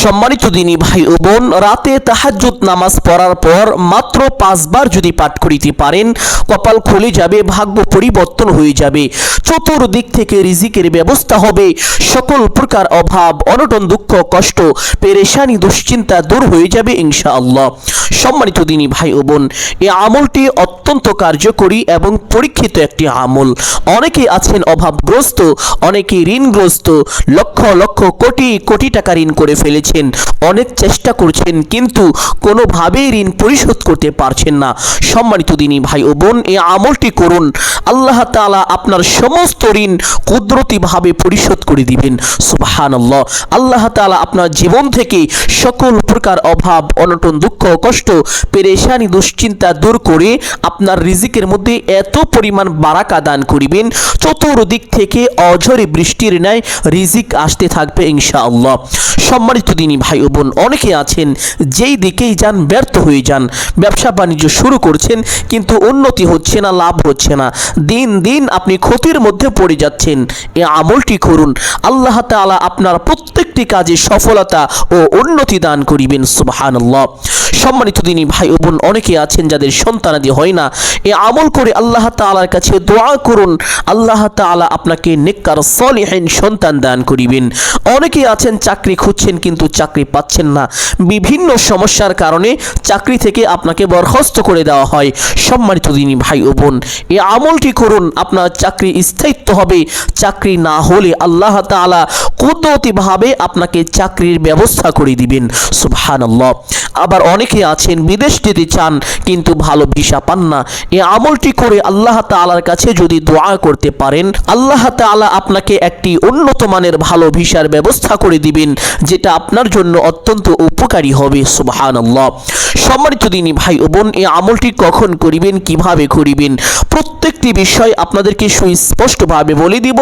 সম্মানিত দিনী ভাই ও বোন, রাতে তাহাজ্জুদ নামাজ পড়ার পর মাত্র পাঁচবার যদি পাঠ করিতে পারেন, কপাল খুলে যাবে, ভাগ্য পরিবর্তন হয়ে যাবে। চতুর্দিক থেকে রিজিকের ব্যবস্থা হবে। সকল প্রকার অভাব, অনটন, দুঃখ, কষ্ট, পেরেশানি, দুশ্চিন্তা দূর হয়ে যাবে ইনশাআল্লাহ। সম্মানিত দিনী ভাই ও বোন এই আমলটি অত্যন্ত কার্যকরী এবং পরীক্ষিত একটি আমল। অনেকে আছেন অভাবগ্রস্ত, অনেকে ঋণগ্রস্ত, লক্ষ লক্ষ কোটি কোটি টাকা ঋণ করে ফেলেছেন অনেক চেষ্টা করছেন, কিন্তু কোনোভাবেই ঋণ পরিশোধ করতে পারছেন না। সম্মানিত দিনী ভাই ও বোন, এই আমলটি করুন। আল্লাহ তাআলা আপনার সমস্ত ঋণ কুদরতিভাবে পরিশোধ করে দিবেন। সুবহানাল্লাহ। আল্লাহ তাআলা আপনার জীবন থেকে সকল প্রকার অভাব, অনটন, দুঃখ, কষ্ট, পেরেশানি, দুশ্চিন্তা দূর করে আপনার রিজিকের মধ্যে এত পরিমাণ বারাকা দান করিবেন, চতুর্দিক থেকে অঝরে বৃষ্টির ন্যায় রিজিক আসতে থাকবে ইনশাআল্লাহ। সম্মানিত দিনী ভাই ও বোন অনেকে আছেন যেই দিকেই যান, ব্যর্থ হয়ে যান। ব্যবসা বাণিজ্য শুরু করছেন, কিন্তু উন্নতি হচ্ছে না, লাভ হচ্ছে না। দিন দিন আপনি ক্ষতির মধ্যে পড়ে যাচ্ছেন। এ আমলটি করুন। আল্লাহ তাআলা আপনার প্রত্যেকটি কাজে সফলতা ও উন্নতি দান করিবেন, সুবহানাল্লাহ। সম্মানিত দিনী ভাই ও বোন, অনেকে আছেন যাদের সন্তানাদি হয় না। এ আমল করে আল্লাহ তাআলার কাছে দোয়া করুন। আল্লাহ তাআলা আপনাকে নেককার সলিহিন সন্তান দান করিবেন। অনেকে আছেন, চাকরি খুঁজছেন, কিন্তু চাকরি পাচ্ছেন না। বিভিন্ন সমস্যার কারণে চাকরি থেকে আপনাকে বরখাস্ত করে দেওয়া হয়। সম্মানিত দিনী ভাই ও বোন এই আমলটি করুন, আপনার চাকরি স্থায়িত্ব হবে। চাকরি না হলে আল্লাহ তাআলা কুদরতিভাবে আপনাকে চাকরির ব্যবস্থা করে দিবেন। সুবহানাল্লাহ। আবার অনেকে আছেন, বিদেশ যেতে চান, কিন্তু ভালো ভিসা পান না। এই আমলটি করে আল্লাহ তাআলার কাছে যদি দোয়া করতে পারেন, আল্লাহ তাআলা আপনাকে একটি উন্নত মানের ভালো ভিসার ব্যবস্থা করে দিবেন, যেটা আপনার জন্য অত্যন্ত উপকারী হবে, সুবহানাল্লাহ। সম্মানিত দিনী ভাই ও বোন, এই আমলটি কখন করিবেন, কীভাবে করিবেন, প্রত্যেকটি বিষয় আপনাদেরকে সুস্পষ্টভাবে বলে দিব।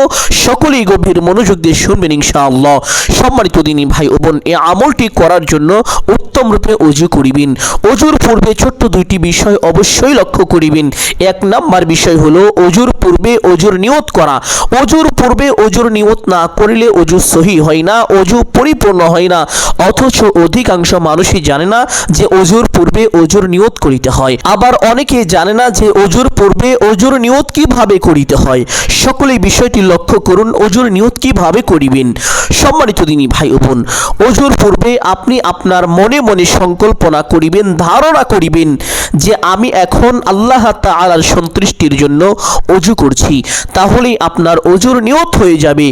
সকলেই গভীর মনোযোগ দিয়ে শুনবেন, ইনশাআল্লাহ। সম্মানিত দিনী ভাই ও বোন, এই আমলটি করার জন্য উত্তম রূপে অজু করিবেন। অজুর পূর্বে ছোট্ট দুইটি বিষয় অবশ্যই লক্ষ্য করিবেন। এক নাম্বার বিষয় হলো অজুর পূর্বে অজুর নিয়ত করা। অজুর পূর্বে অজুর নিয়ত না করিলে অজু সহি হয় না, অজু পরিপূর্ণ হয় না। অথচ অধিকাংশ মানুষই জানে না যে অজুর পূর্বে অজুর নিয়ত করিতে হয়। আবার অনেকে জানে না যে অজুর পূর্বে অজুর নিয়ত কীভাবে করিতে হয়। সকলে বিষয়টি লক্ষ্য করুন অজুর নিয়ত কীভাবে করিবেন। সম্মানিত দিনী ভাই ও বোন অজুর পূর্বে আপনি আপনার মনে মনে সংকল্পনা করিবেন, ধারণা করিবেন যে আমি এখন আল্লাহ তাআলার সন্তুষ্টির জন্য অজু করছি। তাহলেই আপনার অজুর নিয়ত হয়ে যাবে।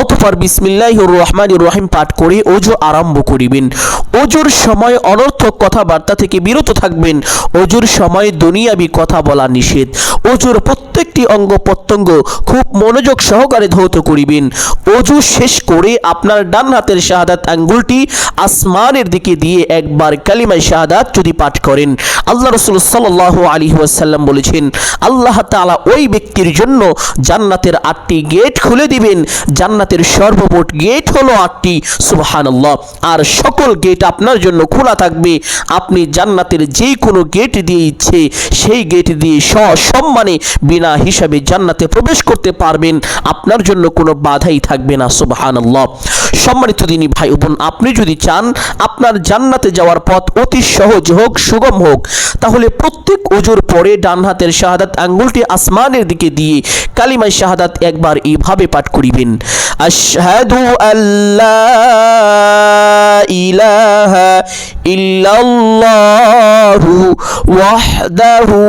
অতঃপর বিসমিল্লাহির রহমানির রহিম পাঠ করে অজু আরম্ভ করিবেন। অজুর সময় অনর্থক কথাবার্তা থেকে বিরত থাকবেন। অজুর সময় দুনিয়াবি কথা বলা নিষেধ। অজুর প্রত্যেকটি অঙ্গ প্রত্যঙ্গ খুব মনোযোগ সহকারে ধৌত করিবেন। অজু শেষ করে আপনার ডান হাতের শাহাদাত আঙ্গুলটি আসমানের দিকে দিয়ে একবার কালিমায় শাহাদাত যদি পাঠ করেন। আল্লাহ রসুল সাল্লাহ আলী ওয়াসাল্লাম বলেছেন, আল্লাহ তাআলা ওই ব্যক্তির জন্য জান্নাতের আটটি গেট খুলে দিবেন। জান্নাতের সর্বমোট গেট হলো আটটি। সুবহানাল্লাহ। আর সকল গেট আপনার জন্য খোলা থাকবে। আপনি জান্নাতের যে কোনো গেট দিয়ে ইচ্ছে, সেই গেট দিয়ে সসম্মানে বিনা হিসাবে জান্নাতে প্রবেশ করতে পারবেন। আপনার জন্য কোনো বাধাই থাকবে না, সুবহানাল্লাহ। সম্মানিত দিনী ভাই বোন, আপনি যদি চান আপনার জান্নাতে যাওয়ার পথ অতি সহজ হোক, সুগম হোক, তাহলে প্রত্যেক ওজোর পরে ডান হাতের শাহাদাত আঙ্গুলটি আসমানের দিকে দিয়ে কালিমাই শাহাদাত একবার এইভাবে পাঠ করিবেন। আশহাদু আল্লাহ ইলাহা ইল্লাল্লাহু ওয়াহদাহু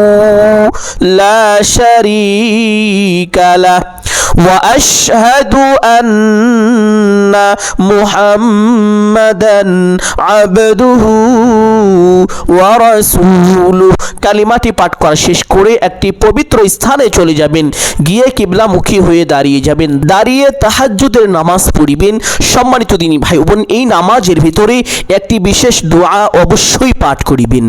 লা শারীকা লাহ واشهد ان محمدا عبده ورسوله কালিমাটি পাঠ করা শেষ করে একটি পবিত্র স্থানে চলে যাবেন গিয়ে কিবলামুখী হয়ে দাঁড়িয়ে যাবেন দাঁড়িয়ে তাহাজ্জুদের নামাজ পড়িবেন সম্মানিত দিনী ভাই বোন এই নামাজের ভিতরে একটি বিশেষ দোয়া অবশ্যই পাঠ করিবেন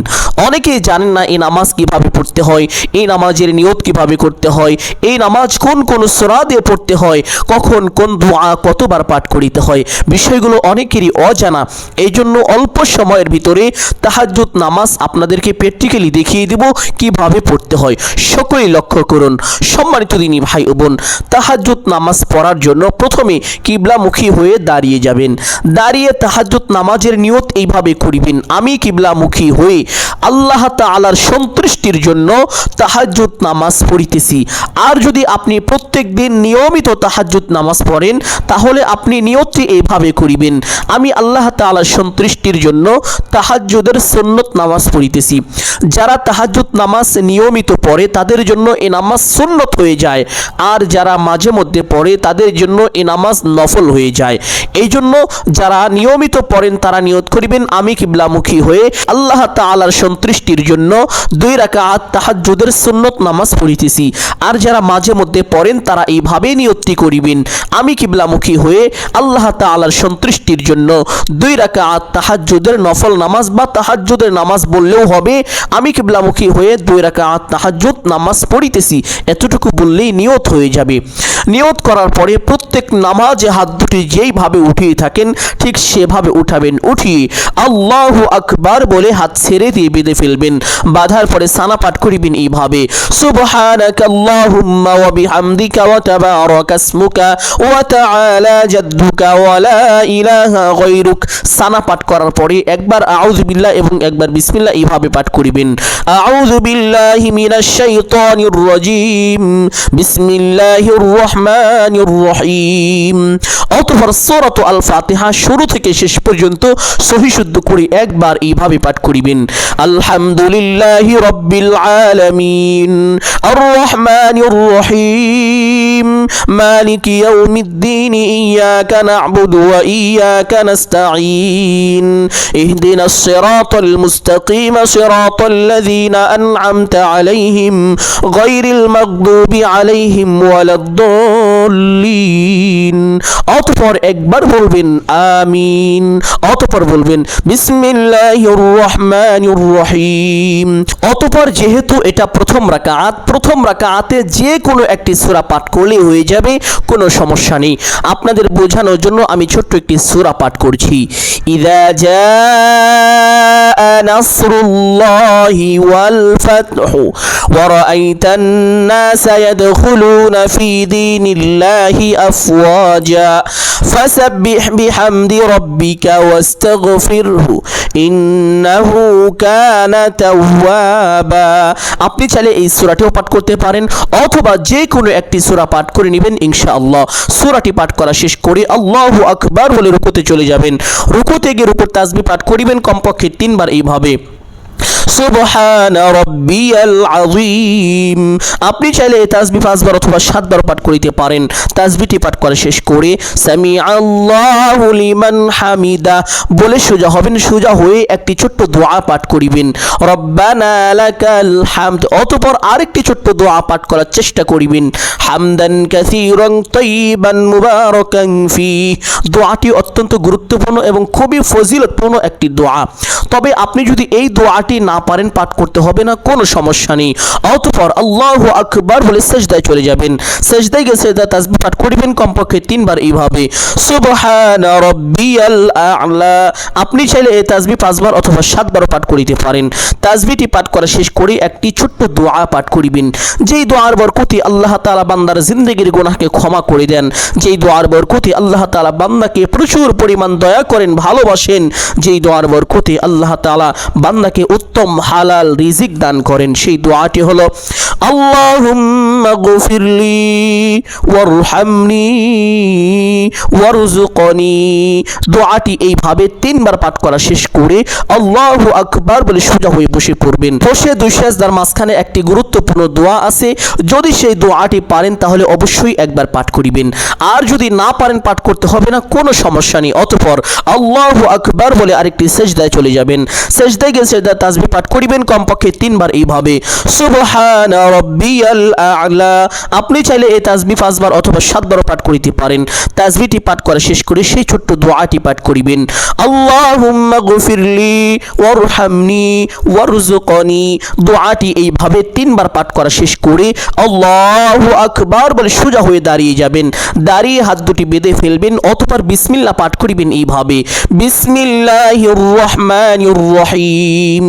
অনেকেই জানেন না এই নামাজ কিভাবে পড়তে হয় এই নামাজের নিয়ত কিভাবে করতে হয় এই নামাজ কোন কোন সুরা দিয়ে পড়তে হয়, কখন কোন দোয়া কতবার পাঠ করিতে হয়, বিষয়গুলো অনেকেরই অজানা। এই জন্য অল্প সময়ের ভিতরে তাহাজ্জুদ নামাজ আপনাদেরকে প্র্যাকটিক্যালি দেখিয়ে দেব কীভাবে পড়তে হয়। সকলেই লক্ষ্য করুন। সম্মানিত দিনী ভাই ও বোন, তাহাজ্জুদ নামাজ পড়ার জন্য প্রথমে কিবলামুখী হয়ে দাঁড়িয়ে যাবেন। দাঁড়িয়ে তাহাজ্জুদ নামাজের নিয়ত এইভাবে করিবেন, আমি কিবলামুখী হয়ে আল্লাহ তাআলার সন্তুষ্টির জন্য তাহাজ্জুদ নামাজ পড়িতেছি। আর যদি আপনি প্রত্যেক দিন নিয়মিত তাহাজ্জুদ নামাজ পড়েন, তাহলে আপনি নিয়তটি এইভাবে করিবেন। আমি আল্লাহ তাআলার সন্তুষ্টির জন্য তাহাজ্জুদের সুন্নত নামাজ পড়িতেছি। যারা তাহাজ্জুদ নামাজ নিয়মিত পড়ে, তাদের জন্য এ নামাজ সুন্নত হয়ে যায়। আর যারা মাঝে মধ্যে পড়ে, তাদের জন্য এ নামাজ নফল হয়ে যায়। এই জন্য যারা নিয়মিত পড়েন, তারা নিয়ত করিবেন, আমি কিবলামুখী হয়ে আল্লাহ তাআলার সন্তুষ্টির জন্য দুই রাকাত তাহাজ্জুদের সুন্নত নামাজ পড়িতেছি। আর যারা মাঝে মধ্যে পড়েন, তারা এইভাবে নিয়তটি করিবেন। আমি কিবলামুখী হয়ে আল্লাহ তালার সন্তুষ্টির জন্য দুই রাকাত তাহাজ্জুদের নফল নামাজ বা তাহাজ্জুদের নামাজ বললেও হবে। আমি কিবলামুখী হয়ে দুই রাকাত তাহাজ্জুদ নামাজ পড়িতেছি। এতটুকু বললেই নিয়ত হয়ে যাবে। নিয়ত করার পরে প্রত্যেক নামাজে হাত দুটি যেইভাবে উঠিয়ে থাকেন, ঠিক সেভাবে উঠাবেন। উঠিয়ে আল্লাহু আকবার বলে হাত ছেড়ে দিয়ে বেঁধে ফেলবেন। বাঁধার পরে সানা পাঠ করিবেন এইভাবে। সুবহানাকা আল্লাহুম্মা ওয়া বিহামদিকা ওয়া তাবারাকা ইসমুকা ওয়া তাআলা জাদ্দুকা ওয়া লা ইলাহা গায়রুক। সানা পাঠ করার পরে একবার আউযু বিল্লাহ এবং একবার বিসমিল্লাহ এইভাবে পাঠ করিবেন। আউযু বিল্লাহি মিনাশ শাইতানির রাজিম। বিসমিল্লাহির রহমানির রহিম। অতঃপর সূরাত আল ফাতিহা শুরু থেকে শেষ পর্যন্ত সহি শুদ্ধ করে একবার এইভাবে পাঠ করিবেন। আলহামদুলিল্লাহি রাব্বিল আলামিন। আর রহমানির রহিম। মালিকি ইয়াউমিদ্দিন ইয়াকা না'বুদু ওয়া ইয়াকা নাস্তাঈন। ইহদিনাস সিরাতাল মুস্তাকিম সিরাতাল লাযীনা আন'আমতা আলাইহিম গায়রিল মাগদুবি আলাইহিম ওয়ালাদ-দাল্লিন অতঃপর একবার বলবেন আমিন। অতপর বলবেন বিসমিল্লাহির রহমানির রহিম অতঃপর যেহেতু এটা প্রথম রাকাত, প্রথম রাকাতে যে কোনো একটি সূরা পাঠ করলে হয়ে যাবে, কোনো সমস্যা নেই। আপনাদের বোঝানোর জন্য আমি ছোট্ট একটি সূরা পাঠ করছি। ইদা নাসরুল্লাহি ওয়াল ফাতহু ওয়া রাআইতান নাসা ইয়াদখুলুনা দীনিল্লাহি আফওয়াজা ফাসাব্বিহ বিহামদি রাব্বিকা ওয়াস্তাগফিরহু ইন্নাহু কানা তাওয়াবা আপনি চাইলে এই সূরাটিও পাঠ করতে পারেন অথবা যে কোনো একটি সূরা পাঠ করে নেবেন ইনশাআল্লাহ। সূরাটি পাঠ করা শেষ করে আল্লাহু আকবার বলে রুকুতে চলে যাবেন। রুকুতে গিয়ে রুকুর তাসবিহ পাঠ করিবেন কমপক্ষে তিনবার এইভাবে। আপনি চাইলে তাসবিহ পাঁচবার অথবা সাতবার পাঠ করিতে পারেন। তাসবিহটি পাঠ করা শেষ করে সামি আল্লাহু হামিদা। বলে সোজা হবেন, সোজা হয়ে একটি ছোট্ট দোয়া পাঠ করিবেন। রব্বানা হামদ। অতঃপর আরেকটি ছোট্ট দোয়া পাঠ করার চেষ্টা করিবেন। হামদান কাসীরান তাইয়িবান মুবারাকান ফি। দোয়াটি অত্যন্ত গুরুত্বপূর্ণ এবং খুবই ফজিলতপূর্ণ একটি দোয়া। তবে আপনি যদি এই দোয়াটি না পারেন, পাঠ করতে হবে না, কোনো সমস্যা নেই। অতঃপর আল্লাহ আকবার বলে সেজদায় চলে যাবেন। সেজদায় গিয়ে সেজদা তাসবিহ পাঠ করিবেন কমপক্ষে তিনবার এইভাবে। আপনি চাইলে এই তাসবিহ পাঁচবার অথবা সাতবারও পাঠ করিতে পারেন। তাসবিহটি পাঠ করা শেষ করে একটি ছোট্ট দোয়া পাঠ করিবেন। যেই দোয়ার বরকতি আল্লাহ তাআলা বান্দার জিন্দগির গুনাহকে ক্ষমা করে দেন। যেই দোয়ার বরকতি আল্লাহ তাআলা বান্দাকে প্রচুর পরিমাণ দয়া করেন, ভালোবাসেন, যেই দোয়ার বরকতি আল্লাহ তাআলা বান্দাকে উত্তম হালাল রিজিক দান করেন। সেই দোয়াটি হলো, আল্লাহুম্মা গফিরলি ওয়ারহামনি ওয়ারজুকনি দোয়াটি এইভাবে তিনবার পাঠ করা শেষ করে আল্লাহু আকবার বলে সোজা হয়ে বসে পড়বেন। বসে দুই সেজদার মাঝখানে একটি গুরুত্বপূর্ণ দোয়া আছে। যদি সেই দোয়াটি পারেন, তাহলে অবশ্যই একবার পাঠ করিবেন। আর যদি না পারেন, পাঠ করতে হবে না, কোনো সমস্যা নেই। অতঃপর আল্লাহ আকবার বলে আরেকটি সেজদায় চলে যাবেন। সেজদায় গিয়ে সেজদা তাসবিহ পাঠ করিবেন কমপক্ষে তিনবার এইভাবে। সুবহান রব্বিয়াল আপনি চাইলে এই তাসবি পাঁচবার অথবা সাতবারও পাঠ করিতে পারেন। তাজবিটি পাঠ করা শেষ করে সেই ছোট্ট দোয়াটি পাঠ করিবেন। আল্লাহুম্মা গফিরলি ওয়ারহামনি দোয়াটি এইভাবে তিনবার পাঠ করা শেষ করে আল্লাহু আকবার বলে সোজা হয়ে দাঁড়িয়ে যাবেন। দাঁড়িয়ে হাত দুটি বেঁধে ফেলবেন অতঃপর বিসমিল্লাহ পাঠ করিবেন এইভাবে। বিসমিল্লাহির রহমানির রহিম।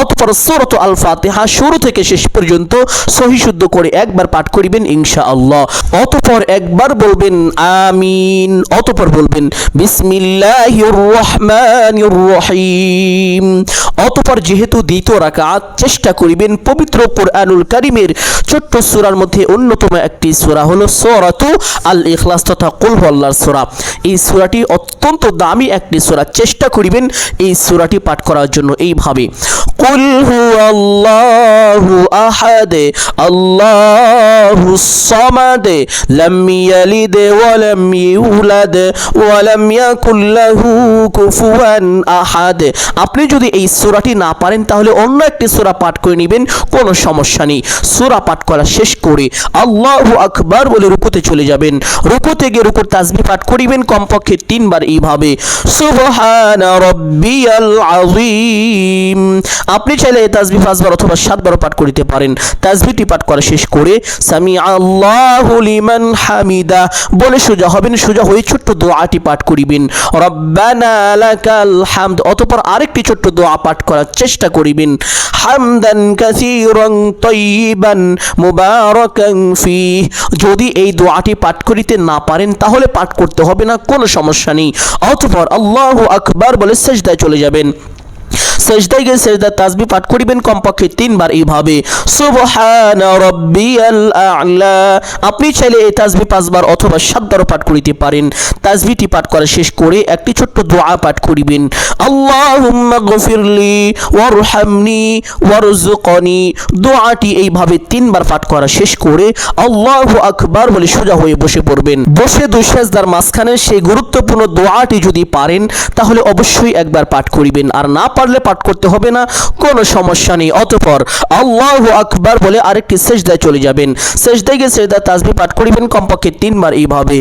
অতঃপর সূরাত আল ফাতিহা শুরু থেকে শেষ পর্যন্ত সহি শুদ্ধ করে একবার পাঠ করিবেন ইনশাআল্লাহ। অতঃপর একবার বলবেন আমিন, অতঃপর বলবেন বিসমিল্লাহির রহমানির রহিম অতঃপর যেহেতু দ্বিতীয় রাকাত চেষ্টা করিবেন পবিত্র কোরআনুল কারিমের ছোট্ট সূরার মধ্যে অন্যতম একটি সূরা হলো সূরাতু আল ইখলাস তথা কুল আল্লাহর সূরা। এই সূরাটি অত্যন্ত দামি একটি সূরা। চেষ্টা করিবেন এই সূরাটি পাঠ করার জন্য। এইভাবে কুল হুয়াল্লাহু আহাদ, আল্লাহু সামাদ, লাম ইয়ালিদ ওয়া লাম ইউলাদ, ওয়া লাম ইয়াকুল লাহু কুফুয়ান আহাদ। আপনি যদি এই সূরাটি না পারেন, তাহলে অন্য একটি সূরা পাঠ করে নেবেন, কোনো সমস্যা নেই। সূরা পাঠ করা শেষ করে আল্লাহু আকবার বলে রুকুতে চলে যাবেন। রুকুতে গিয়ে রুকুর তাসবিহ পাঠ করিবেন, কমপক্ষে তিনবার এইভাবে, সুবহান রব্বিয়াল আযীম। আপনি চাইলে এই তাসবিহ পাঁচবার অথবা সাতবারও পাঠ করিতে পারেন। তাসবিহটি পাঠ করা শেষ করে সামি আল্লাহু লিমান হামিদা, বলে সোজা হবেন, সোজা হয়ে ছোট্ট দোয়াটি পাঠ করিবেন। রব্বানা লাকাল হামদ, অতঃপর আরেকটি ছোট্ট দোয়া পাঠ করার চেষ্টা করিবেন। হামদান কাসীরান তয়্যিবান মুবারাকান ফি যদি এই দোয়াটি পাঠ করিতে না পারেন, তাহলে পাঠ করতে হবে না, কোনো সমস্যা নেই। অতঃপর আল্লাহু আকবার বলে সেজদায় চলে যাবেন। সেজদায় গিয়ে সেজদার তাসবি পাঠ করিবেন কমপক্ষে তিনবার এইভাবে। সুবহান রব্বিয়াল আ'লা। আপনি চাইলে এই তাসবি পাঁচবার অথবা সাতবারও পাঠ করিতে পারেন। তাসবিটি পাঠ করা শেষ করে একটি ছোট্ট দোয়া পাঠ করিবেন। আল্লাহুম্মা গফিরলি ওয়ারহামনি ওয়ারজুকনি দোয়াটি এইভাবে তিনবার পাঠ করা শেষ করে আল্লাহু আকবার বলে সোজা হয়ে বসে পড়বেন। বসে দুই মাঝখানে সেই গুরুত্বপূর্ণ দোয়াটি যদি পারেন, তাহলে অবশ্যই একবার পাঠ করিবেন। আর না পারলে পাঠ করতে হবে না, কোনো সমস্যা নেই। অতঃপর আল্লাহ আকবার বলে আরেকটি সেজদায় চলে যাবেন। সেজদায় গিয়ে সেজদা তাসবি পাঠ করিবেন, কমপক্ষে তিনবার এইভাবে।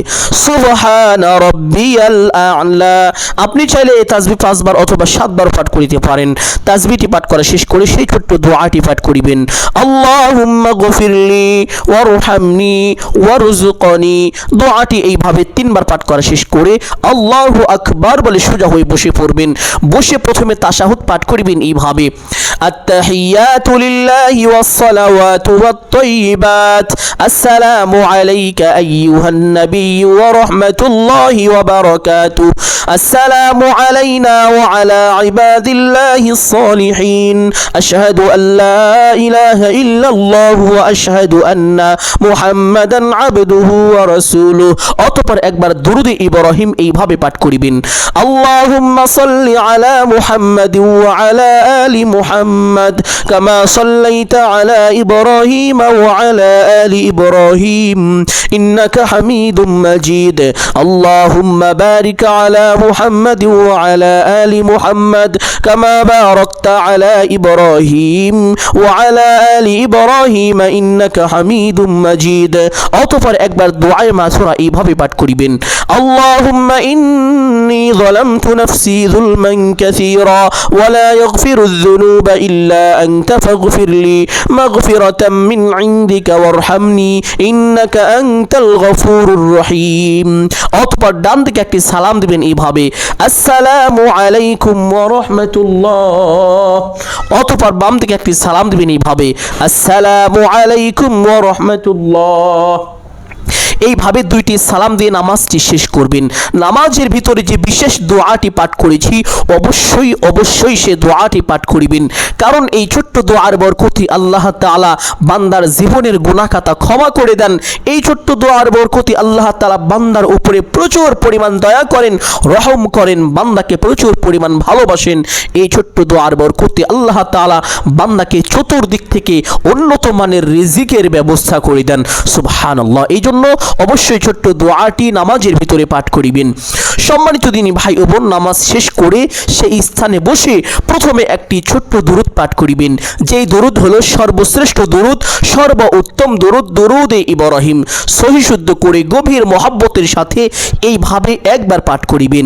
আপনি চাইলে এই তাসবি পাঁচবার অথবা সাতবার পাঠ করিতে পারেন। তাসবিটি পাঠ করা শেষ করে সেই ছোট্ট দোয়াটি পাঠ করিবেন। আল্লাহুম্মা গফিরলি ওয়ারহামনি ওয়ারজুকনি দোয়াটি এইভাবে তিনবার পাঠ করা শেষ করে আল্লাহু আকবার বলে সোজা হয়ে বসে পড়বেন। বসে প্রথমে তাশাহুদ পাঠ করিবেন এইভাবে التحيات لله والصلوات والطيبات السلام عليك أيها النبي ورحمة الله وبركاته السلام علينا وعلى عباد الله الصالحين أشهد أن لا إله إلا الله وأشهد أن محمدا عبده ورسوله অতঃপর একবার দুরুদ ইব্রাহিম এইভাবে পাঠ করিবেন আল্লাহুম্মা সাল্লি আলা মুহাম্মাদিন ওয়া আলা আলি মুহাম্মাদ কামা সাল্লাইতা আলা ইব্রাহিম ওয়া আলা আলি ইব্রাহিম ইন্নাকা হামিদুম মাজিদ আল্লাহুম্মা বারিক আলা মুহাম্মাদ ওয়া আলা আলি মুহাম্মাদ কামা বারাকতা আলা ইব্রাহিম ওয়া আলা আলি ইব্রাহিম ইন্নাকা হামিদুম মাজিদ অতঃপর একবার দোয়ায়ে মাসুরা এইভাবে পাঠ করিবেন। আল্লাহুম্মা ইন্নী যালামতু নাফসি যুলমান কাসীরা ওয়া লা ইয়াগফিরু الذنوب إلا أنت فاغفر لي مغفرة من عندك وارحمني إنك أنت الغفور الرحيم অতপর ডান দিকে একটি সালাম দিবেন এইভাবে আসসালামু আলাইকুম ওয়া রাহমাতুল্লাহ অতপর বাম দিকে একটি সালাম দিবেন এইভাবে আসসালামু আলাইকুম ওয়া রাহমাতুল্লাহ এইভাবে দুইটি সালাম দিয়ে নামাজটি শেষ করবেন। নামাজের ভিতরে যে বিশেষ দোয়াটি পাঠ করেছি, অবশ্যই অবশ্যই সে দোয়াটি পাঠ করিবেন। কারণ এই ছোট্ট দোয়ার বরকতি আল্লাহ তাআলা বান্দার জীবনের গুনাহখাতা ক্ষমা করে দেন। এই ছোট্ট দোয়ার বরকতি আল্লাহ তালা বান্দার উপরে প্রচুর পরিমাণ দয়া করেন, রহম করেন, বান্দাকে প্রচুর পরিমাণ ভালোবাসেন। এই ছোট্ট দোয়ার বরকতি আল্লাহ তাআলা বান্দাকে চতুর্দিক থেকে উন্নত মানের রিজিকের ব্যবস্থা করে দেন। সুবহানাল্লাহ। এই জন্য অবশ্যই ছোট্ট দোয়াটি নামাজের ভিতরে পাঠ করিবেন। সম্মানিত দিনী ভাই ও বোন, নামাজ শেষ করে সেই স্থানে বসে প্রথমে একটি ছোট্ট দূরত পাঠ করিবেন। যেই দরুদ হলো সর্বশ্রেষ্ঠ দরুদ সর্ব উত্তম দরুদ, দরুদে ইব্রাহিম। সহিশুদ্ধ করে গভীর মহাব্বতের সাথে এইভাবে একবার পাঠ করিবেন।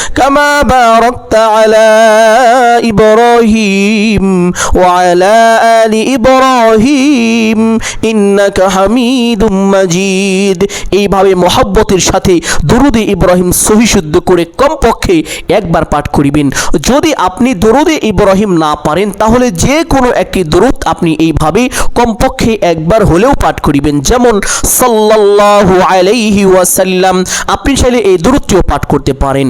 كما باركت على إبراهيم وعلى آل إبراهيم إنك حميد مجيد এইভাবে মহাব্বতের সাথে দরুদে ইব্রাহিম সহিশুদ্ধ করে কমপক্ষে একবার পাঠ করিবেন যদি আপনি দরুদে ইব্রাহিম না পারেন তাহলে যে কোনো একটি দরুদ আপনি এইভাবে কমপক্ষে একবার হলেও পাঠ করিবেন যেমন সাল্লাল্লাহু আলাইহি ওয়াসাল্লাম আপনি চাইলে এই দরুদটিও পাঠ করতে পারেন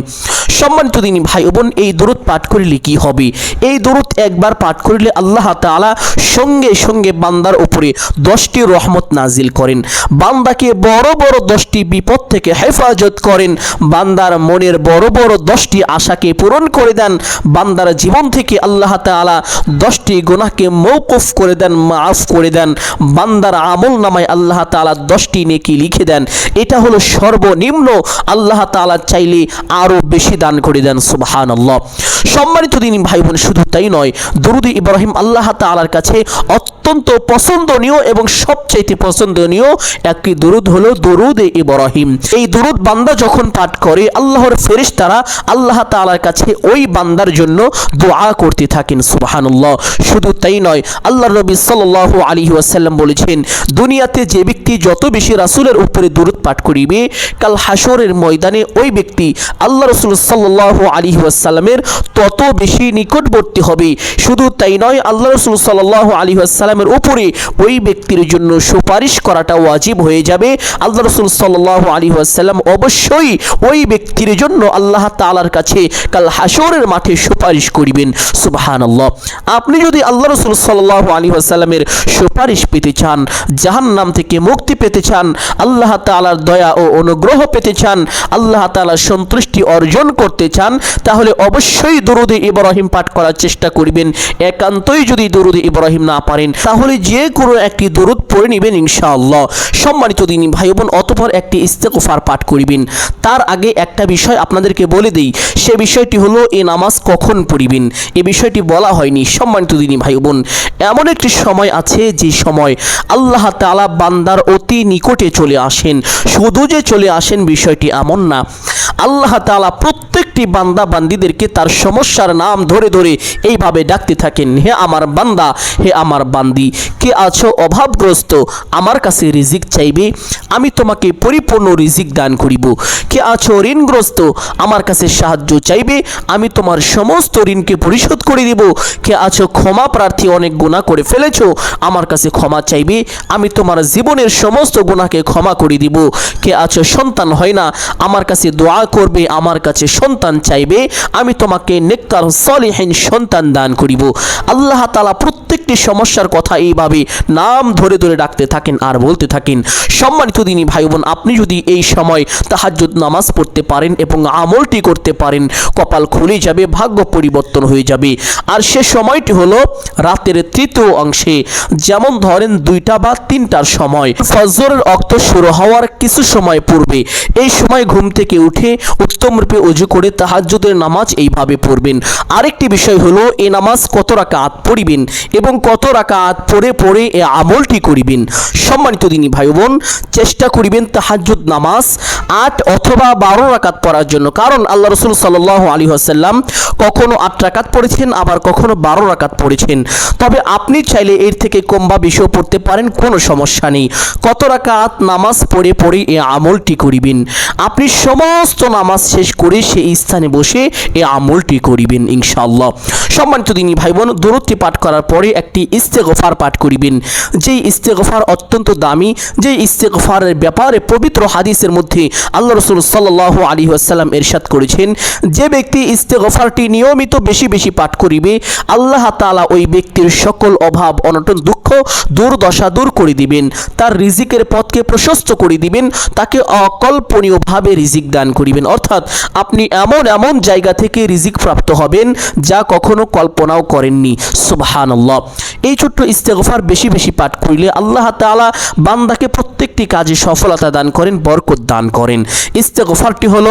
সম্মানিত দিনী ভাই বোন, এই দরুদ পাঠ করিলে কি হবে? এই দরুদ একবার পাঠ করিলে আল্লাহ তাআলা সঙ্গে সঙ্গে বান্দার উপরে দশটি রহমত নাজিল করেন। বান্দাকে বড় বড় দশটি বিপদ থেকে হেফাজত করেন। বান্দার মনের বড় বড় দশটি আশাকে পূরণ করে দেন। বান্দার জীবন থেকে আল্লাহ তাআলা দশটি গুনাহকে মৌকুফ করে দেন, মাফ করে দেন। বান্দার আমল নামায় আল্লাহ তাআলা দশটি নেকি লিখে দেন। এটা হলো সর্বনিম্ন। আল্লাহ তাআলা চাইলে আরও বেশি দান করে দেন সুবহান আল্লাহ সম্মানিত দিন ভাই বোন, শুধু তাই নয় দরুদ ইব্রাহিম আল্লাহ তালার কাছে অত্যন্ত পছন্দনীয় এবং সবচাইতে পছন্দনীয় একটি দরুদ হলো দরুদে ইব্রাহিম। এই দরুদ বান্দা যখন পাঠ করে, আল্লাহর ফেরেশতারা আল্লাহ তাআলার কাছে ওই বান্দার জন্য দোয়া করতে থাকেন, সুবহানাল্লাহ। শুধু তাই নয় আল্লাহ নবী সাল্লাল্লাহু আলাইহি ওয়াসাল্লাম বলেছেন, দুনিয়াতে যে ব্যক্তি যত বেশি রাসূলের উপরে দরুদ পাঠ করিবে, কাল হাসরের ময়দানে ওই ব্যক্তি আল্লাহ রাসূল সাল্লাল্লাহু আলাইহি ওয়াসাল্লামের তত বেশি নিকটবর্তী হবে। শুধু তাই নয়, আল্লাহ রসুল সাল্লাহ আলী আসসালামের উপরে ওই ব্যক্তির জন্য সুপারিশ করাটা ওয়াজিব হয়ে যাবে। আল্লাহ রসুল সাল্লাহ আলী আসসালাম অবশ্যই ওই ব্যক্তির জন্য আল্লাহ তালার কাছে কাল হাসরের মাঠে সুপারিশ করিবেন। সুবাহান আল্লাহ আপনি যদি আল্লাহ রসুল সাল্লাহ আলী আসসালামের সুপারিশ পেতে চান জাহান নাম থেকে মুক্তি পেতে চান, আল্লাহ তালার দয়া ও অনুগ্রহ পেতে চান, আল্লাহ তালার সন্তুষ্টি অর্জন করতে চান, তাহলে অবশ্যই দরুদে ইব্রাহিম পাঠ করার চেষ্টা করবেন। একান্তই যদি দরুদে ইব্রাহিম না পারেন তাহলে যে কোনো একটি দরুদ পড়ে নেবেন ইনশাআল্লাহ। সম্মানিত দিনী ভাই বোন অতপর একটি ইস্তেকফার পাঠ করিবেন। তার আগে একটা বিষয় আপনাদেরকে বলে দেই, সে বিষয়টি হলো, এ নামাজ কখন পড়িবেন? এ বিষয়টি বলা হয়নি। সম্মানিত দিনী ভাই বোন এমন একটি সময় আছে যে সময় আল্লাহ তাআলা বান্দার অতি নিকটে চলে আসেন। শুধু যে চলে আসেন বিষয়টি এমন না। আল্লাহ তাআলা প্রত্যেকটি বান্দা বান্দিদেরকে তার সমস্যার নাম ধরে ধরে এইভাবে ডাকতে থাকেন, হে আমার বান্দা, হে আমার বান্দি। কে আছো অভাবগ্রস্ত? আমার কাছে রিজিক চাইবে, আমি তোমাকে পরিপূর্ণ রিজিক দান করিব। কে আছো ঋণগ্রস্ত? আমার কাছে সাহায্য চাইবে, আমি তোমার সমস্ত ঋণকে পরিশোধ করে দিব। কে আছো ক্ষমা প্রার্থী, অনেক গুণা করে ফেলেছো, আমার কাছে ক্ষমা চাইবে, আমি তোমার জীবনের সমস্ত গুণাকে ক্ষমা করে দিব। কে আছো সন্তান হয় না, আমার কাছে দোয়া করবে, আমার কাছে সন্তান চাইবে, আমি তোমাকে নেককার সলিহীন সন্তান দান করিব। আল্লাহ তালা প্রত্যেকটি সমস্যার কথা এইভাবে নাম ধরে ধরে ডাকতে থাকেন আর বলতে থাকেন। সম্মানিত দিনী ভাই বোন আপনি যদি এই সময় তাহাজ্জুদ নামাজ পড়তে পারেন এবং আমলটি করতে পারেন, কপাল খুলে যাবে, ভাগ্য পরিবর্তন হয়ে যাবে। আর সে সময়টি হলো রাতের তৃতীয় অংশে। যেমন ধরেন দুইটা বা তিনটার সময়। ফজরের অক্ত শুরু হওয়ার কিছু সময় পূর্বে। এই সময় ঘুম থেকে উঠে উত্তম রূপে অজু করে তাহাজ্জুদের নামাজ এইভাবে পড়বেন। আরেকটি বিষয় হলো, এ নামাজ কত রাকাত পড়িবেন? এবং কত রাকাত পড়ে পড়ে এ আমলটি করিবেন? সম্মানিত দিনী ভাই বোন চেষ্টা করিবেন তাহাজ্জুদ নামাজ আট অথবা বারো রাকাত পড়ার জন্য। কারণ আল্লাহ রসুল সাল্লাহ আলী আসাল্লাম কখনো আট রাকাত পড়েছেন, আবার কখনো বারো রাকাত পড়েছেন। তবে আপনি চাইলে এর থেকে কম বা বেশিও পড়তে পারেন, কোনো সমস্যা নেই। কত রাকাত নামাজ পড়ে পড়ে এ আমলটি করিবেন? আপনি সমস্ত নামাজ শেষ করে সেই স্থানে বসে এ আমলটি করিবেন, ইনশাআল্লাহ। সম্মানিত দিনী ভাই বোন দূরত্বে পাঠ করার পরে একটি ইস্তেগফার পাঠ করিবেন। যেই ইস্তেগফার অত্যন্ত দামি, যেই ইস্তেগফারের ব্যাপারে পবিত্র হাদিসের মধ্যে আল্লাহ রসুল সাল্লাহ আলী আসাল্লাম এরশাদ করেছেন, যে ব্যক্তি ইস্তেগফারটি নিয়মিত বেশি বেশি পাঠ করিবে, আল্লাহ তাআলা ওই ব্যক্তির সকল অভাব, অনটন, দুঃখ দুর্দশা দূর করে দিবেন। তার রিজিকের পথকে প্রশস্ত করে দিবেন, তাকে অকল্পনীয়ভাবে রিজিক দান করিবেন। অর্থাৎ আপনি এমন এমন জায়গা থেকে রিজিক প্রাপ্ত হবেন, যা কখনো কল্পনাও করেননি। সুবহানাল্লাহ। এই ছোট্ট ইস্তেগফার বেশি বেশি পাঠ করিলে আল্লাহ তাআলা বান্দাকে প্রত্যেকটি কাজে সফলতা দান করেন, বরকত দান করেন। ইস্তেগফারটি হল,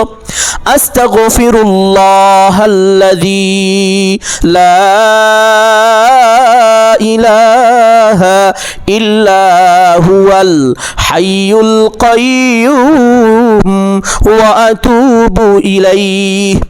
আস্তাগফিরুল্লাহাল্লাযী লা ইলাহা ইল্লা হুয়াল হাইয়ুল কাইয়্যুম ওয়া আতুবু ইলাইহি।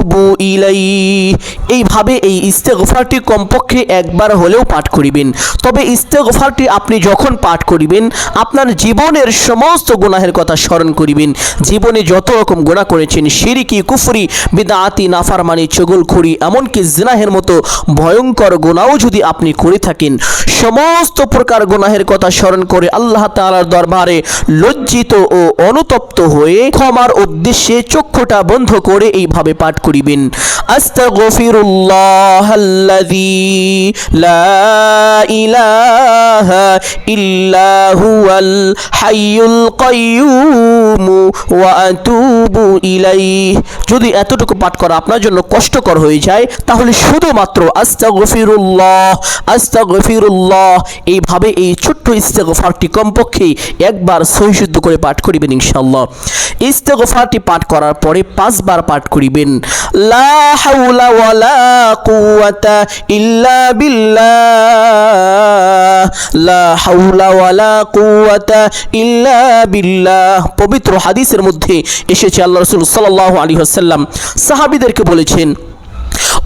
আতুবু ইলাই এইভাবে এই ইস্তেগফারটি কমপক্ষে একবার হলেও পাঠ করিবেন। তবে ইস্তেগফারটি আপনি যখন পাঠ করিবেন, আপনার জীবনের সমস্ত গুনাহের কথা স্মরণ করিবেন। জীবনে যত রকম গুণা করেছেন, শিরিকি, কুফরি বিদাতি নাফারমানি, চগলখুরি, এমনকি জিনাহের মতো ভয়ঙ্কর গুণাও যদি আপনি করে থাকেন, সমস্ত প্রকার গুনাহের কথা স্মরণ করে আল্লাহ তালার দরবারে লজ্জিত ও অনুতপ্ত হয়ে ক্ষমার উদ্দেশ্যে চক্ষুটা বন্ধ করে এইভাবে পাঠ করে করিবেন। লা হাইয়ুল যদি এতটুকু পাঠ করা আপনার জন্য কষ্টকর হয়ে যায়, তাহলে শুধুমাত্র আস্তাগফিরুল্লাহ আস্তাগফিরুল্লাহ, এইভাবে এই ছোট্ট ইস্তেগফারটি কমপক্ষে একবার সহিশুদ্ধ করে পাঠ করিবেন ইনশাআল্লাহ। ইস্তেগফারটি পাঠ করার পরে পাঁচবার পাঠ করিবেন। লা হাওলা ওয়ালা ইল্লা বিল্লাহ। লা হাওলা ওয়ালা ইল্লা বিল্লাহ। পবিত্র হাদিসের মধ্যে এসেছে আল্লাহ রাসূল সাল্লাল্লাহু ওয়াসাল্লাম। সাহাবীদেরকে বলেছেন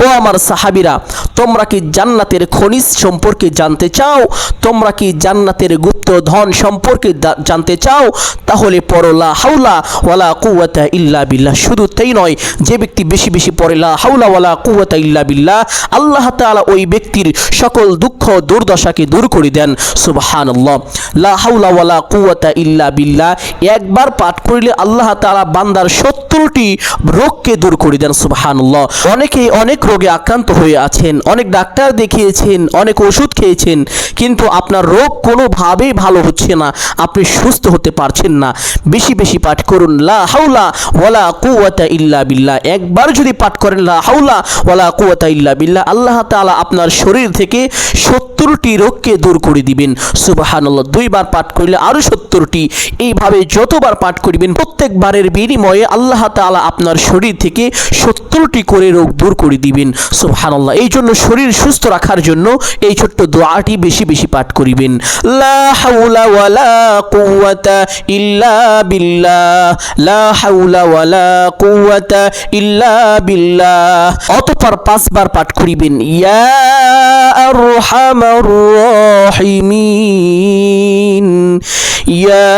ও আমার সাহাবিরা, তোমরা কি জান্নাতের খনিজ সম্পর্কে জানতে চাও? তোমরা কি জান্নাতের গুপ্ত ধন সম্পর্কে জানতে চাও? তাহলে পড়ো লা হাউলা ওয়ালা কুওয়াতা ইল্লা বিল্লাহ। শুধু তাই নয়, যে ব্যক্তি বেশি বেশি পড়ে লা হাউলা ওয়ালা কুওয়াতা ইল্লা বিল্লাহ, আল্লাহ তাআলা ওই ব্যক্তির সকল দুঃখ দুর্দশাকে দূর করে দেন। সুবহানাল্লাহ। লা হাউলা ওয়ালা কুওয়াতা ইল্লা বিল্লাহ। একবার পাঠ করিলে আল্লাহ তাআলা বান্দার সত্তরটি রোগকে দূর করে দেন। সুবহানাল্লাহ। অনেকেই অনেক রোগে আক্রান্ত হয়ে আছেন। অনেক ডাক্তার দেখিয়েছেন, অনেক ওষুধ খেয়েছেন, কিন্তু আপনার রোগ কোনোভাবেই ভালো হচ্ছে না। আপনি সুস্থ হতে পারছেন না। বেশি বেশি পাঠ করুন। লা হাউলা ওয়ালা কুওয়াতা ইল্লা বিল্লাহ। একবার যদি পাঠ করেন, লা হাউলা ওয়ালা কুওয়াতা ইল্লা বিল্লাহ, আল্লাহ তাআলা আপনার শরীর থেকে সত্তরটি রোগকে দূর করে দিবেন। সুবহানাল্লাহ, দুইবার পাঠ করলে আরও সত্তরটি। এইভাবে যতবার পাঠ করিবেন, প্রত্যেকবারের বিনিময়ে আল্লাহ তাআলা আপনার শরীর থেকে সত্তরটি করে রোগ দূর করে দিবেন। সুবহানাল্লাহ। এই জন্য শরীর সুস্থ রাখার জন্য এই ছোট্ট দোয়াটি বেশি বেশি পাঠ করিবেন। লা হাওলা ওয়ালা কুওয়াতা ইল্লা বিল্লাহ। লা হাওলা ওয়ালা কুওয়াতা ইল্লা বিল্লাহ। অতঃপর পাঁচবার পাঠ করিবেন। ইয়া আরহামার রাহিমিন। ইয়া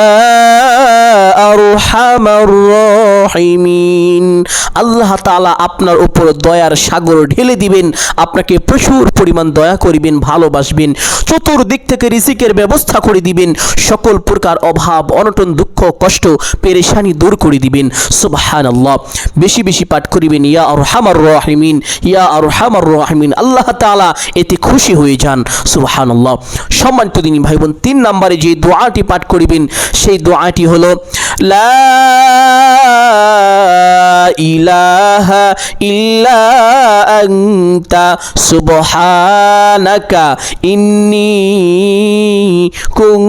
আরহামার রাহিমিন। আল্লাহ তাআলা আপনার উপর দয়ার সাগর ঢেলে দিবেন, আপনাকে প্রচুর পরিমাণ দয়া করিবেন, ভালোবাসবেন। চতুর্দিক থেকে রিজিকের ব্যবস্থা করে দিবেন, সকল প্রকার অভাব, অনটন, দুঃখ, কষ্ট পেরেশানি দূর করে দিবেন। সুবহানাল্লাহ। বেশি বেশি পাঠ করিবেন, ইয়া আরহামার রাহিমিন, ইয়া আরহামার রাহিমিন। আল্লাহ তাআলা এতে খুশি হয়ে যান। সুবহানাল্লাহ। সম্মানিত দিনী ভাই বোন তিন নম্বরে যে দোয়াটি পাঠ করিবেন, সেই দোয়াটি হলো, লা ইলাহা ইল্লা আনতা সুবহানাকা ইন্নী কুন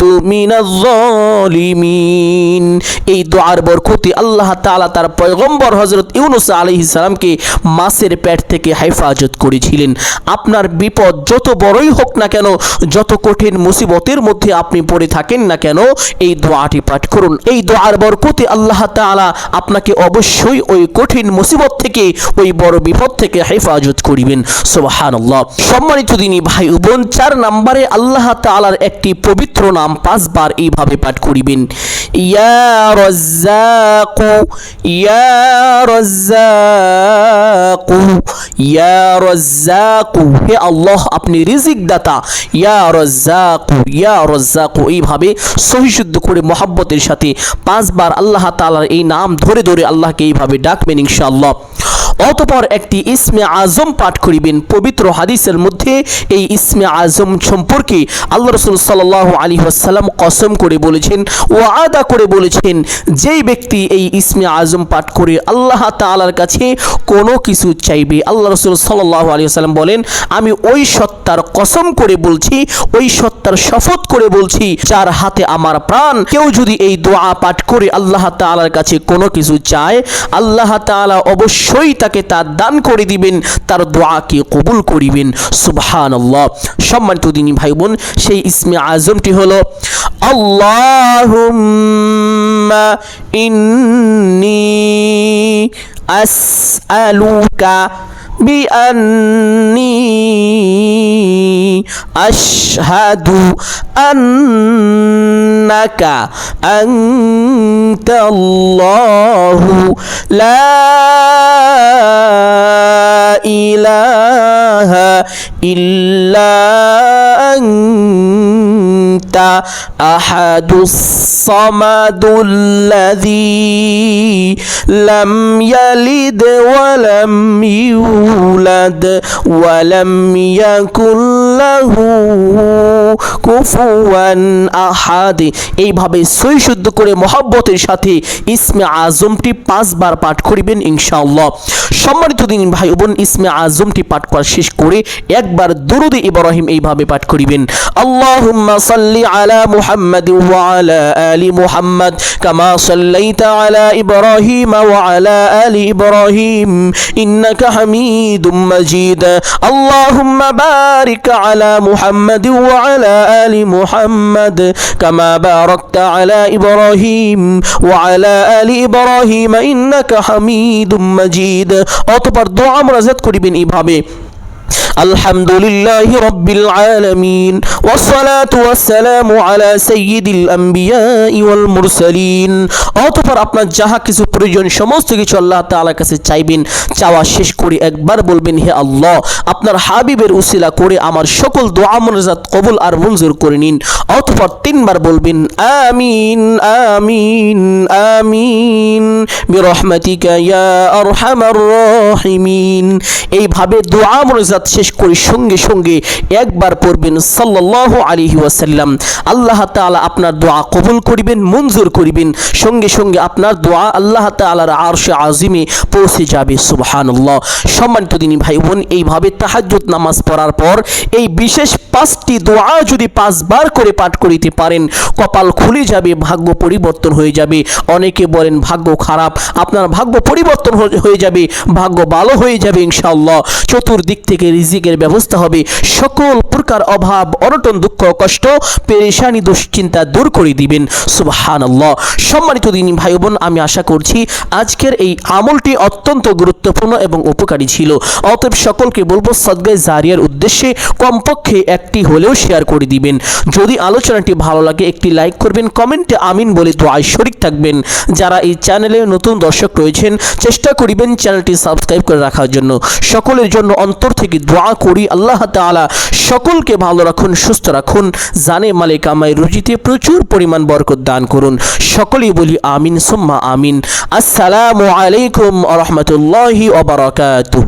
কুনতু মিনাজ জালিমিন এই দোয়ার বরকতে আল্লাহ তাআলা তার পয়গম্বর হযরত ইউনুস আলাইহিস সালামকে মাছের পেট থেকে হেফাজত করেছিলেন। আপনার বিপদ যত বড়ই হোক না কেন, যত কঠিন মুসিবতের মধ্যে আপনি পড়ে থাকেন না কেন, এই দোয়াটি পাঠ করুন। এই দোয়ার বরকতে আল্লাহ তাআলা আপনাকে অবশ্যই ওই কঠিন মুসিবত থেকে ওই বড় বিপদ থেকে হেফাজত করিবেন। সুবহানাল্লাহ। সম্মানিত দিনী ভাই বোন, চার নাম্বারে আল্লাহ তাআলার একটি পবিত্র নাম পাঁচবার এইভাবে পাঠ করিবেন। ইয়া ইয়া ইয়া হে আল্লাহ, আপনি রিজিক দাতা ইয়া রাজ্জাকু ইয়া রাজ্জাকু। এইভাবে সহি শুদ্ধ করে মোহাব্বতের সাথে পাঁচবার আল্লাহ তাআলার এই নাম ধরে ধরে আল্লাহকে এইভাবে ডাকবেন ইনশাআল্লাহ। অতপর একটি ইসমে আজম পাঠ করিবেন। পবিত্র হাদিসের মধ্যে এই ইসমে আজম সম্পর্কে আল্লাহ রসুল সাল্লাহ আলী আসাল্লাম কসম করে বলেছেন ও আদা করে বলেছেন, যেই ব্যক্তি এই ইসমে আজম পাঠ করে আল্লাহ তালার কাছে কোনো কিছু চাইবে। আল্লাহ রসুল সাল্লাহ আলী আসাল্লাম বলেন, আমি ওই সত্তার কসম করে বলছি, ওই সত্তার শপথ করে বলছি, যার হাতে আমার প্রাণ। কেউ যদি এই দোয়া পাঠ করে আল্লাহ তালার কাছে কোনো কিছু চায়, আল্লাহ তালা অবশ্যই তাকে তা দান করে দিবেন, তার দোয়াকে কবুল করিবেন। সুবহান আল্লাহ সম্মানিত দিনী ভাই বোন সেই ইসমে আজমটি হলো আল্লাহ ইন্নি আসআলুকা بأني أشهد أنك أنت الله. لا إله إلا أنت أحد الصمد الذي لم يلد ولم يولد ولم يكن له কুফুয়ান আহাদ এইভাবে সই শুদ্ধ করে মহাব্বতের সাথে ইসমে আজমটি পাঁচবার পাঠ করিবেন ইনশাআল্লাহ সম্মানিত দিন ভাই বোন ইসমে আজমটি পাঠ করা শেষ করে একবার দুরুদ ইব্রাহিম এইভাবে পাঠ করিবেন, আল্লাহুম্মা সাল্লি আলা মুহাম্মাদ ওয়া আলা আলি মুহাম্মাদ কামা সাল্লাইতা আলা ইব্রাহিম ওয়া আলা আলি ইব্রাহিম, ইন্নাকা হামিদুম মাজিদ। আল্লাহুম্মা বারিক আলা মুহাম্মাদ ওয়া আলা আলি মুহাম্মাদ কামা বারাকতা আলা ইব্রাহিম ওয়া আলা আলি ইব্রাহিম, ইন্নাকা হামিদুম মাজিদ। অতঃপর দোয়া মুরাজাত করিবেন এইভাবে। الحمد لله رب العالمين والصلاة والسلام على سيد الأنبياء والمرسلين অতঃপর আপনার যাহা কিছু প্রয়োজন সমস্ত কিছু আল্লাহ তাআলার কাছে চাইবেন চাওয়া শেষ করে একবার বলবেন হে আল্লাহ আপনার হাবিবের উসিলা করে আমার সকল দোয়া মনাজাত কবুল আর মঞ্জুর করে নিন অতঃপর তিনবার বলবেন আমিন আমিন আমিন বিরহমাতিকা ইয়া আরহামার রাহিমিন এইভাবে দোয়া মনাজাত শেষ করে, সঙ্গে সঙ্গে একবার পড়বেন সাল্লাল্লাহু আলাইহি ওয়াসাল্লাম। আল্লাহ তাআলা আপনার দোয়া কবুল করিবেন, মঞ্জুর করিবেন, সঙ্গে সঙ্গে আপনার দোয়া আল্লাহ তাআলার আরশে আজিমে পৌঁছে যাবে, সুবহানাল্লাহ। সম্মানিত দিনী ভাই বোন, এইভাবে তাহাজ্জুদ নামাজ পড়ার পর এই বিশেষ পাঁচটি দোয়া যদি পাঁচবার করে পাঠ করিতে পারেন, কপাল খুলে যাবে, ভাগ্য পরিবর্তন হয়ে যাবে। অনেকে বলেন, ভাগ্য খারাপ, আপনার ভাগ্য পরিবর্তন হয়ে- যাবে, ভাগ্য ভালো হয়ে যাবে, ইনশাআল্লাহ। চতুর্দিক থেকে রিজিকের ব্যবস্থা হবে। সকল প্রকার অভাব, অনটন, দুঃখ, কষ্ট, পেরেশানি, দুশ্চিন্তা দূর করে দিবেন। সুবহানাল্লাহ। সম্মানিত দিনী ভাই বোন আমি আশা করছি আজকের এই আমলটি অত্যন্ত গুরুত্বপূর্ণ এবং উপকারী ছিল। অতএব সকলকে বলব, সদগায় জারিয়ার উদ্দেশ্যে কমপক্ষে একটি হলেও শেয়ার করে দিবেন। যদি আলোচনাটি ভালো লাগে, একটি লাইক করবেন, কমেন্টে আমিন বলে দোয়ায় শরিক থাকবেন। যারা এই চ্যানেলে নতুন দর্শক রয়েছেন, চেষ্টা করিবেন চ্যানেলটি সাবস্ক্রাইব করে রাখার জন্য। সকলের জন্য অন্তর থেকে দোয়া করি, আল্লাহ তালা সকলকে ভালো রাখুন, সুস্থ রাখুন, জানে মালিক আমায় রুজিতে প্রচুর পরিমাণ বরকত দান করুন। সকলেই বলি আমিন, সুম্মা আমিন। আসসালামু আলাইকুম রহমতুল্লাহ ওবরাকাতুহ